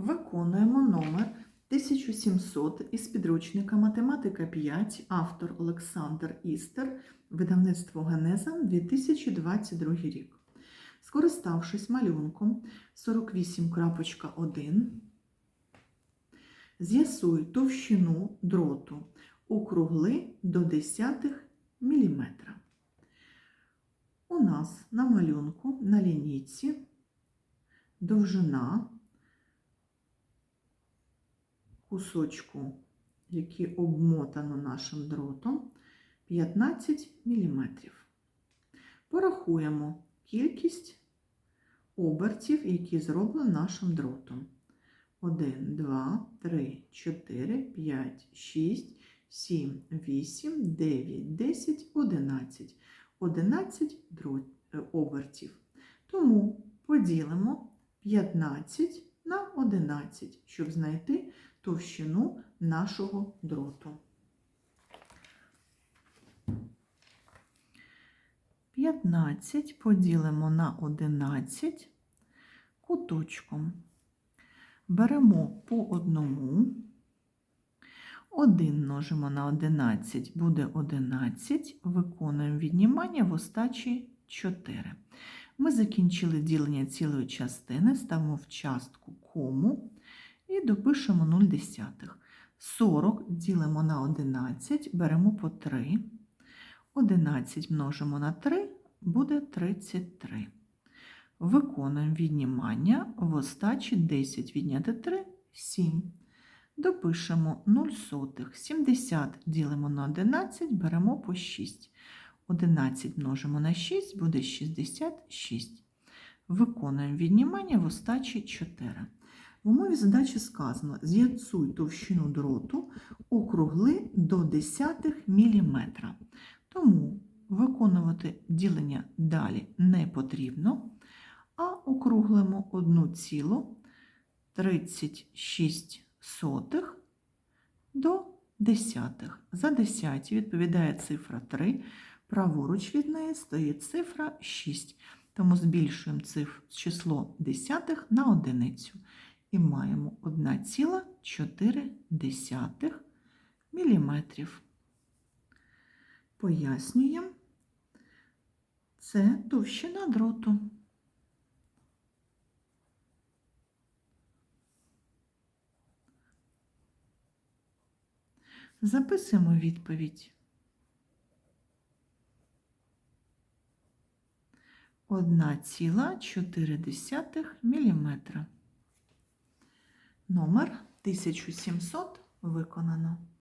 Виконуємо номер 1700 із підручника Математика 5, автор Олександр Істер, видавництво Генеза 2022 рік. Скориставшись малюнком 48.1, з'ясуй товщину дроту округли до десятих міліметра. У нас на малюнку на лінійці довжина кусочку, який обмотано нашим дротом, 15 мм. Порахуємо кількість обертів, які зроблені нашим дротом. 1, 2, 3, 4, 5, 6, 7, 8, 9, 10, 11. 11 дрот, е, обертів. Тому поділимо 15 на 11, щоб знайти товщину нашого дроту. 15 поділимо на 11 куточком. Беремо по одному. 1 множимо на 11 буде 11. Виконуємо віднімання в остачі 4. Ми закінчили ділення цілої частини, ставимо в частку кому і допишемо 0 десятих. 40 ділимо на 11, беремо по 3. 11 множимо на 3 буде 33. Виконуємо віднімання в остачі 10 відняти 3 7. Допишемо 0 сотих. 70 ділимо на 11, беремо по 6. 11 множимо на 6 буде 66. Виконуємо віднімання в остачі 4. В умові задачі сказано: з'ясуй товщину дроту округли до десятих міліметра. Тому виконувати ділення далі не потрібно, а округлимо 1,36 до десятих. За десяті відповідає цифра 3, праворуч від неї стоїть цифра 6. Тому збільшуємо цифр, число десятих на одиницю. І маємо 1,4 міліметрів. Пояснюємо, це товщина дроту. Записуємо відповідь. Одна ціла 4 міліметра. Номер 1700 виконано.